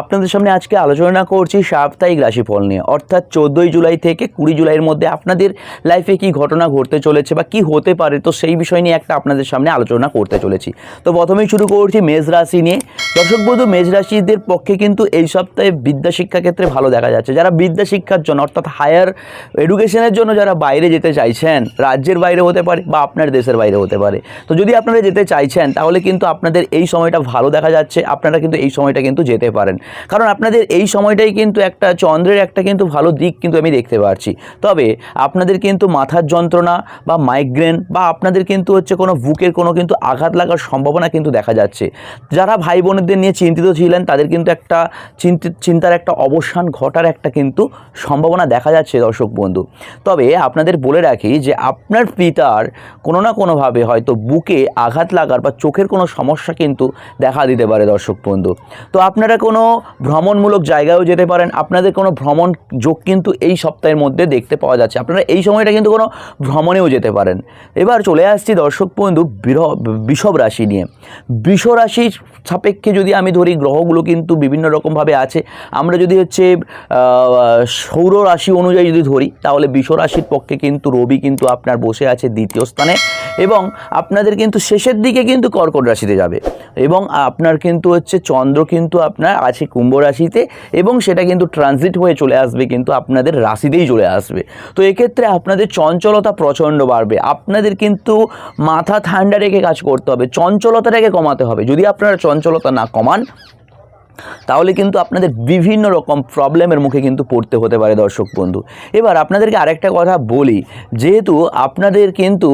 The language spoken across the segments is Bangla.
আপনাদের সামনে আজকে আলোচনা করছি সাপ্তাহিক রাশিফল নিয়ে। অর্থাৎ চোদ্দোই জুলাই থেকে কুড়ি জুলাইয়ের মধ্যে আপনাদের লাইফে কি ঘটনা ঘটতে চলেছে বা কি হতে পারে, তো সেই বিষয় নিয়ে একটা আপনাদের সামনে আলোচনা করতে চলেছি। তো প্রথমেই শুরু করছি মেষ রাশি নিয়ে। দর্শক বন্ধু, মেষ রাশিদের পক্ষে কিন্তু এই সপ্তাহে বিদ্যা শিক্ষা ক্ষেত্রে ভালো দেখা যাচ্ছে। যারা বিদ্যা শিক্ষার জন্য, অর্থাৎ হায়ার এডুকেশনের জন্য যারা বাইরে যেতে চাইছেন, রাজ্যের বাইরে হতে পারে বা আপনার দেশের বাইরে হতে পারে। তো যদি আপনারা যেতে চাইছেন, তাহলে কিন্তু আপনাদের এই সময়টা ভালো দেখা যাচ্ছে। আপনারা কিন্তু এই সময়টা কিন্তু যেতে পারেন। কারণ আপনাদের এই সময়টাই কিন্তু একটা চন্দ্রের একটা কিন্তু ভালো দিক কিন্তু আমি দেখতে পাচ্ছি তবে আপনাদের কিন্তু মাথার যন্ত্রণা বা মাইগ্রেন বা আপনাদের কিন্তু হচ্ছে কোনো বুকের কোনো কিন্তু আঘাত লাগার সম্ভাবনা কিন্তু দেখা যাচ্ছে। যারা ভাই বোনদের নিয়ে চিন্তিত ছিলেন, তাদের কিন্তু একটা চিন্তিত চিন্তার একটা অবসান ঘটার একটা কিন্তু সম্ভাবনা দেখা যাচ্ছে দর্শক বন্ধু। তবে আপনাদের বলে রাখি যে আপনার পিতার কোনো না কোনোভাবে হয়তো বুকে আঘাত লাগার বা চোখের কোনো সমস্যা কিন্তু দেখা দিতে পারে দর্শক বন্ধু। তো আপনারা কোনো ভ্রমণমূলক জায়গায়ও যেতে পারেন। আপনাদের কোনো ভ্রমণ যোগ কিন্তু এই সপ্তাহের মধ্যে দেখতে পাওয়া যাচ্ছে। আপনারা এই সময়টা কিন্তু কোনো ভ্রমণেও যেতে পারেন। এবার চলে আসছি দর্শক বন্ধু বিষব রাশি নিয়ে। বৃষ রাশির সাপেক্ষে যদি আমি ধরি, গ্রহগুলো কিন্তু বিভিন্ন রকমভাবে আছে। আমরা যদি হচ্ছে সৌর রাশি অনুযায়ী যদি ধরি, তাহলে বৃষ রাশির পক্ষে কিন্তু রবি কিন্তু আপনার বসে আছে দ্বিতীয় স্থানে। এবং আপনাদের কিন্তু শেষের দিকে কিন্তু কর্কট রাশিতে যাবে। এবং আপনার কিন্তু হচ্ছে চন্দ্র কিন্তু আপনার আছে কুম্ভ রাশিতে এবং সেটা কিন্তু ট্রানজিট হয়ে চলে আসবে, কিন্তু আপনাদের রাশিতেই চলে আসবে। তো এক্ষেত্রে আপনাদের চঞ্চলতা প্রচণ্ড বাড়বে। আপনাদের কিন্তু মাথা ঠান্ডা রেখে কাজ করতে হবে, চঞ্চলতাটাকে কমাতে হবে। যদি আপনারা চঞ্চলতা না কমান তাহলে কিন্তু আপনাদের বিভিন্ন রকম প্রবলেমের মুখে কিন্তু পড়তে হতে পারে, দর্শক বন্ধু। এবার আপনাদেরকে আরেকটা কথা বলি, যেহেতু আপনাদের কিন্তু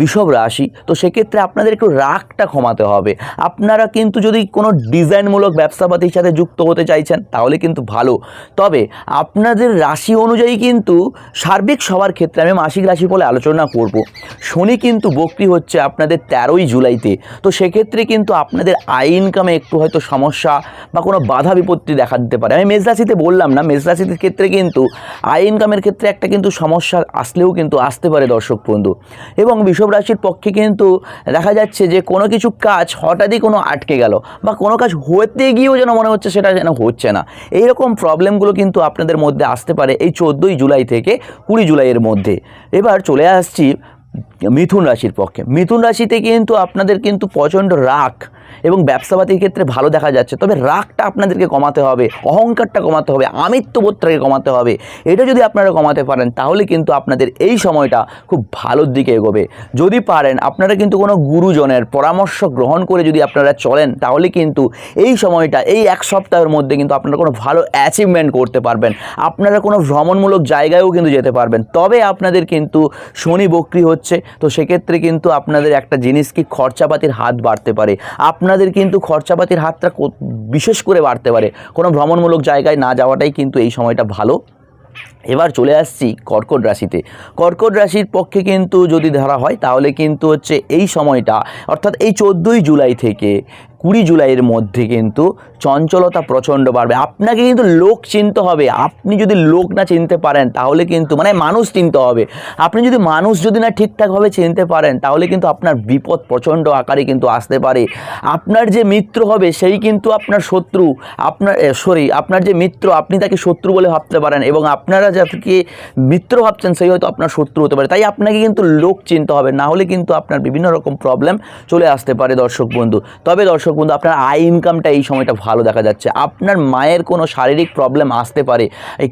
বিষব রাশি, তো সেক্ষেত্রে আপনাদের একটু রাগটা কমাতে হবে। আপনারা কিন্তু যদি কোনো ডিজাইনমূলক ব্যবসাপাতির সাথে যুক্ত হতে চাইছেন, তাহলে কিন্তু ভালো। তবে আপনাদের রাশি অনুযায়ী কিন্তু সার্বিক সবার ক্ষেত্রে আমি মাসিক রাশি বলে আলোচনা করব। শনি কিন্তু বক্রি হচ্ছে আপনাদের তেরোই জুলাইতে, তো সেক্ষেত্রে কিন্তু আপনাদের আয় ইনকামে একটু হয়তো সমস্যা বা কোনো বাধা বিপত্তি দেখা দিতে পারে। আমি মেষ রাশিতে বললাম না, মেষ রাশির ক্ষেত্রে কিন্তু আয় ইনকামের ক্ষেত্রে একটা কিন্তু সমস্যা আসলেও কিন্তু আসতে পারে দর্শক বন্ধু। এবং বিষব রাশির পক্ষে কিন্তু দেখা যাচ্ছে যে কোনো কিছু কাজ হঠাৎই কোনো আটকে গেল বা কোনো কাজ হতে গিয়েও যেন মনে হচ্ছে সেটা যেন হচ্ছে না। এইরকম প্রবলেমগুলো কিন্তু আপনাদের মধ্যে আসতে পারে এই চোদ্দোই জুলাই থেকে কুড়ি জুলাইয়ের মধ্যে। এবার চলে আসছি মিথুন রাশির পক্ষে। মিথুন রাশিতে কিন্তু আপনাদের কিন্তু প্রচণ্ড রাগ এবং ব্যবসাপাতির ক্ষেত্রে ভালো দেখা যাচ্ছে। তবে রাগটা আপনাদেরকে কমাতে হবে, অহংকারটা কমাতে হবে, আমিত্ববোধটাকে কমাতে হবে। এটা যদি আপনারা কমাতে পারেন, তাহলে কিন্তু আপনাদের এই সময়টা খুব ভালোর দিকে এগোবে। যদি পারেন, আপনারা কিন্তু কোনো গুরুজনের পরামর্শ গ্রহণ করে যদি আপনারা চলেন, তাহলে কিন্তু এই সময়টা, এই এক সপ্তাহের মধ্যে কিন্তু আপনারা কোনো ভালো অ্যাচিভমেন্ট করতে পারবেন। আপনারা কোনো ভ্রমণমূলক জায়গায়ও কিন্তু যেতে পারবেন। তবে আপনাদের কিন্তু শনি বক্রি হচ্ছে, তো সেক্ষেত্রে কিন্তু আপনাদের একটা জিনিস কি, খরচাপাতির হাত বাড়তে পারে। আপনাদের কিন্তু খরচাপাতির হাতটা বিশেষ করে বাড়তে পারে। কোনো ভ্রমণমূলক জায়গায় না যাওয়াটাই কিন্তু এই সময়টা ভালো। এবার চলে আসছি কর্কট রাশিতে। কর্কট রাশির পক্ষে কিন্তু যদি ধরা হয়, তাহলে কিন্তু হচ্ছে এই সময়টা, অর্থাৎ এই চোদ্দোই জুলাই থেকে কুড়ি জুলাইয়ের মধ্যে কিন্তু চঞ্চলতা প্রচণ্ড বাড়বে। আপনাকে কিন্তু লোক চিনতে হবে। আপনি যদি লোক না চিনতে পারেন, তাহলে কিন্তু মানে মানুষ চিনতে হবে। আপনি যদি মানুষ যদি না ঠিকঠাকভাবে চিনতে পারেন, তাহলে কিন্তু আপনার বিপদ প্রচণ্ড আকারে কিন্তু আসতে পারে। আপনার যে মিত্র হবে, সেই কিন্তু আপনার শত্রু। আপনার সরি আপনার যে মিত্র, আপনি তাকে শত্রু বলে ভাবতে পারেন এবং আপনারা যাকে মিত্র ভাবছেন, সেই হয়তো আপনার শত্রু হতে পারে। তাই আপনাকে কিন্তু লোক চিনতে হবে। না হলে কিন্তু আপনার বিভিন্ন রকম প্রবলেম চলে আসতে পারে দর্শক বন্ধু। তবে দর্শক বন্ধু, আপনার আয় ইনকামটা এই সময়টা ভালো দেখা যাচ্ছে। আপনার মায়ের কোনো শারীরিক প্রবলেম আসতে পারে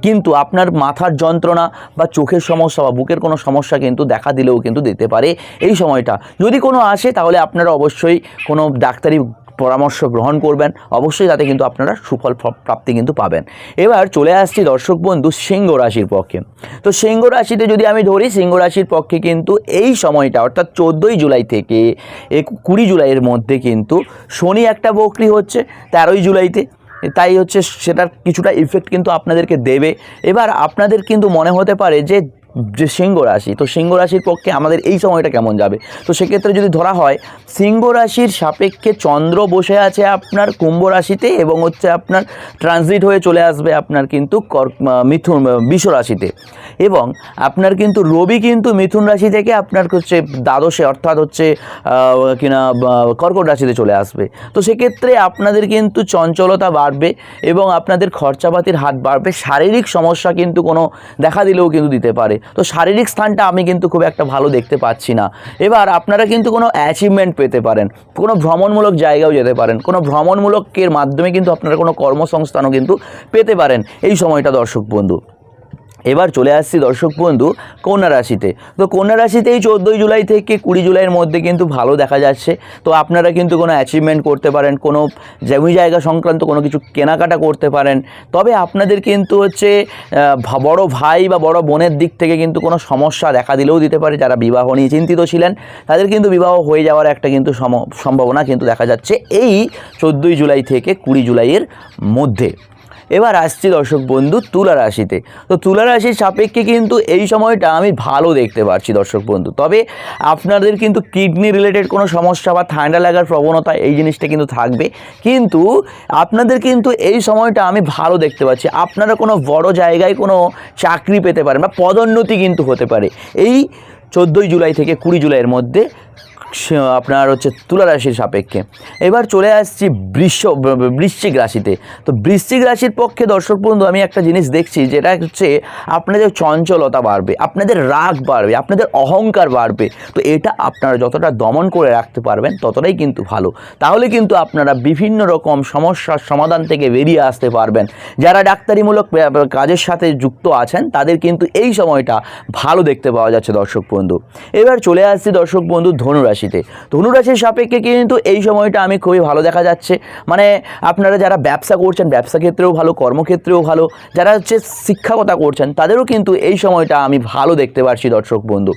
কিন্তু আপনার মাথার যন্ত্রণা বা চোখের সমস্যা বা বুকের কোনো সমস্যা কিন্তু দেখা দিলেও কিন্তু দিতে পারে এই সময়টা। যদি কোনো আসে, তাহলে আপনারা অবশ্যই কোনো ডাক্তারি পরামর্শ গ্রহণ করবেন, অবশ্যই তাতে কিন্তু আপনারা সুফল প্র- প্রাপ্তি কিন্তু পাবেন। এবার চলে আসছি দর্শক বন্ধু সিংহ রাশির পক্ষে। তো সিংহ রাশিতে যদি আমি ধরি, সিংহ রাশির পক্ষে কিন্তু এই সময়টা, অর্থাৎ চোদ্দোই জুলাই থেকে এক, কুড়ি জুলাইয়ের মধ্যে কিন্তু শনি একটা বকরি হচ্ছে, তেরোই জুলাইতে। তাই হচ্ছে সেটার কিছুটা ইফেক্ট কিন্তু আপনাদেরকে দেবে। এবার আপনাদের কিন্তু মনে হতে পারে যে যে সিংহ রাশি, তো সিংহ রাশির পক্ষে আমাদের এই সময়টা কেমন যাবে? তো সেক্ষেত্রে যদি ধরা হয়, সিংহ রাশির সাপেক্ষে চন্দ্র বসে আছে আপনার কুম্ভ রাশিতে এবং হচ্ছে আপনার ট্রানজিট হয়ে চলে আসবে আপনার কিন্তু মিথুন বিষ রাশিতে। এবং আপনার কিন্তু রবি কিন্তু মিথুন রাশি থেকে আপনার হচ্ছে দ্বাদশে অর্থাৎ হচ্ছে কিনা কর্কট রাশিতে চলে আসবে। তো সেক্ষেত্রে আপনাদের কিন্তু চঞ্চলতা বাড়বে এবং আপনাদের খরচাপাতির হাত বাড়বে। শারীরিক সমস্যা কিন্তু কোনো দেখা দিলেও কিন্তু দিতে পারে। তো শারীরিক স্থানটা আমি কিন্তু খুব একটা ভালো দেখতে পাচ্ছি না। এবার আপনারা কিন্তু কোনো অ্যাচিভমেন্ট পেতে পারেন, কোনো ভ্রমণমূলক জায়গাও যেতে পারেন, কোনো ভ্রমণমূলকের মাধ্যমে কিন্তু আপনারা কোনো কর্মসংস্থানও কিন্তু পেতে পারেন। এই সময়টা দর্শক বন্ধু। এবার চলে আসছি দর্শক বন্ধু কন্যা রাশিতে। তো কন্যা রাশিতে এই চোদ্দোই জুলাই থেকে কুড়ি জুলাইয়ের মধ্যে কিন্তু ভালো দেখা যাচ্ছে। তো আপনারা কিন্তু কোনো অ্যাচিভমেন্ট করতে পারেন, কোনো জমি জায়গা সংক্রান্ত কোনো কিছু কেনাকাটা করতে পারেন। তবে আপনাদের কিন্তু হচ্ছে বড় ভাই বা বড় বোনের দিক থেকে কিন্তু কোনো সমস্যা দেখা দিলেও দিতে পারে। যারা বিবাহ নিয়ে চিন্তিত ছিলেন, তাদের কিন্তু বিবাহ হয়ে যাওয়ার একটা কিন্তু সম- সম্ভাবনা কিন্তু দেখা যাচ্ছে এই চোদ্দোই জুলাই থেকে কুড়ি জুলাইয়ের মধ্যে। এবার আসছি দর্শক বন্ধু তুলা রাশিতে। তো তুলা রাশির সাপেক্ষে কিন্তু এই সময়টা আমি ভালো দেখতে পাচ্ছি দর্শক বন্ধু। তবে আপনাদের কিন্তু কিডনি রিলেটেড কোনো সমস্যা বা ঠান্ডা লাগার প্রবণতা এই জিনিসটা কিন্তু থাকবে। কিন্তু আপনাদের কিন্তু এই সময়টা আমি ভালো দেখতে পাচ্ছি। আপনারা কোনো বড় জায়গায় কোনো চাকরি পেতে পারেন বা পদোন্নতি কিন্তু হতে পারে। এই চোদ্দোই জুলাই থেকে কুড়ি জুলাইয়ের মধ্যে আপনার হচ্ছে তুলা রাশির সাপেক্ষে। এবার চলে আসছি বৃষ বৃশ্চিক রাশিতে। তো বৃশ্চিক রাশির পক্ষে দর্শক বন্ধু, আমি একটা জিনিস দেখছি, যেটা হচ্ছে আপনাদের চঞ্চলতা বাড়বে, আপনাদের রাগ বাড়বে, আপনাদের অহংকার বাড়বে। তো এটা আপনারা যতটা দমন করে রাখতে পারবেন, ততটাই কিন্তু ভালো। তাহলে কিন্তু আপনারা বিভিন্ন রকম সমস্যার সমাধান থেকে বেরিয়ে আসতে পারবেন। যারা ডাক্তারিমূলক কাজের সাথে যুক্ত আছেন, তাদের কিন্তু এই সময়টা ভালো দেখতে পাওয়া যাচ্ছে দর্শক বন্ধু। এবার চলে আসছি দর্শক বন্ধু ধনুরাশিতে ধনুরাশির সাপেক্ষে কিন্তু এই সময়টা আমি খুবই ভালো দেখা যাচ্ছে। মানে আপনারা যারা ব্যবসা করছেন, ব্যবসা ক্ষেত্রেও ভালো, কর্মক্ষেত্রেও ভালো, যারা হচ্ছে শিক্ষাকতা করছেন, তাদেরও কিন্তু এই সময়টা আমি ভালো দেখতে পারছি দর্শক বন্ধু।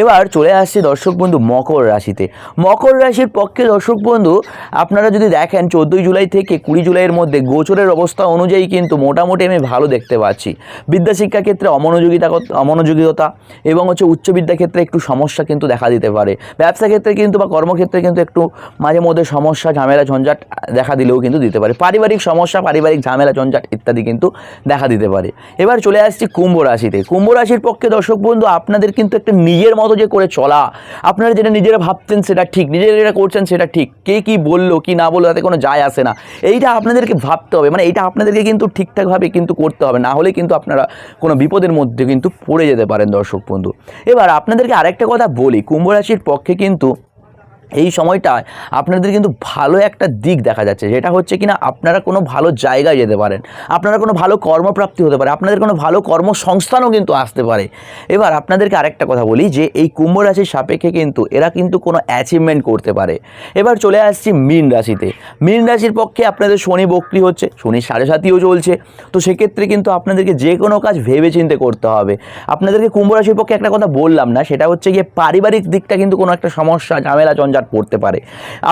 এবার চলে আসছি দর্শক বন্ধু মকর রাশিতে। মকর রাশির পক্ষে দর্শক বন্ধু, আপনারা যদি দেখেন চোদ্দোই জুলাই থেকে কুড়ি জুলাইয়ের মধ্যে গোচরের অবস্থা অনুযায়ী কিন্তু মোটামুটি আমি ভালো দেখতে পাচ্ছি। বিদ্যা শিক্ষা ক্ষেত্রে অমনোযোগিতা অমনোযোগিতা এবং হচ্ছে উচ্চ বিদ্যা ক্ষেত্রে একটু সমস্যা কিন্তু দেখা দিতে পারে। ব্যবসা ক্ষেত্রে কিন্তু বা কর্মক্ষেত্রে কিন্তু একটু মাঝে মধ্যে সমস্যা, ঝামেলা, ঝঞ্ঝাট দেখা দিলেও কিন্তু দিতে পারে। পারিবারিক সমস্যা, পারিবারিক ঝামেলা, ঝঞ্ঝাট ইত্যাদি কিন্তু দেখা দিতে পারে। এবার চলে আসছি কুম্ভ রাশিতে। কুম্ভ রাশির পক্ষে দর্শক বন্ধু, আপনাদের কিন্তু একটা নিজের মতো যে করে চলা, আপনারা যেটা নিজেরা ভাবতেন সেটা ঠিক, নিজেরা যেটা করছেন সেটা ঠিক, কে কি বলল, কি না বলল, তাতে কোনো যায় আসে না। এইটা আপনাদেরকে ভাবতে হবে মানে এইটা আপনাদেরকে কিন্তু ঠিকঠাকভাবে কিন্তু করতে হবে, না হলে কিন্তু আপনারা কোনো বিপদের মধ্যে কিন্তু পড়ে যেতে পারেন দর্শক বন্ধু। এবার আপনাদেরকে আরেকটা কথা বলি, কুম্ভ রাশির পক্ষে কিন্তু এই সময়টায় আপনাদের কিন্তু ভালো একটা দিক দেখা যাচ্ছে, যেটা হচ্ছে কিনা আপনারা কোনো ভালো জায়গায় যেতে পারেন, আপনারা কোনো ভালো কর্মপ্রাপ্তি হতে পারে, আপনাদের কোনো ভালো কর্মসংস্থানও কিন্তু আসতে পারে। এবার আপনাদেরকে আরেকটা কথা বলি যে, এই কুম্ভ রাশির সাপেক্ষে কিন্তু এরা কিন্তু কোনো অ্যাচিভমেন্ট করতে পারে। এবার চলে আসছি মীন রাশিতে। মীন রাশির পক্ষে আপনাদের শনি বক্রি হচ্ছে, শনি সাড়ে সাতিও চলছে, তো সেক্ষেত্রে কিন্তু আপনাদেরকে যে কোনো কাজ ভেবে চিন্তে করতে হবে। আপনাদেরকে কুম্ভ রাশির পক্ষে একটা কথা বললাম না, সেটা হচ্ছে গিয়ে পারিবারিক দিকটা কিন্তু কোনো একটা সমস্যা, ঝামেলা জঞ্জাট পড়তে পারে।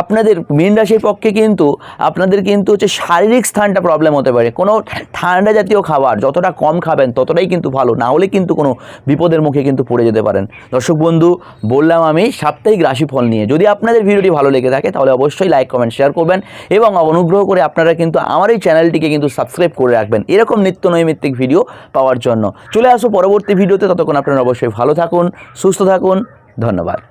আপনাদের মীন রাশির পক্ষে কিন্তু, আপনাদের কিন্তু হচ্ছে শারীরিক স্থানটা প্রবলেম হতে পারে। কোনো ঠান্ডা জাতীয় খাবার যতটা কম খাবেন ততটাই কিন্তু ভালো। না হলে কিন্তু কোনো বিপদের মুখে কিন্তু পড়ে যেতে পারেন। দর্শক বন্ধু, বললাম আমি সাপ্তাহিক রাশিফল নিয়ে। যদি আপনাদের ভিডিওটি ভালো লেগে থাকে তাহলে অবশ্যই লাইক কমেন্ট শেয়ার করবেন এবং অনুগ্রহ করে আপনারা কিন্তু আমার এই চ্যানেলটিকে কিন্তু সাবস্ক্রাইব করে রাখবেন। এরকম নিত্য নৈমিত্তিক ভিডিও পাওয়ার জন্য। চলে আসো পরবর্তী ভিডিওতে। ততক্ষণ আপনারা অবশ্যই ভালো থাকুন, সুস্থ থাকুন। ধন্যবাদ।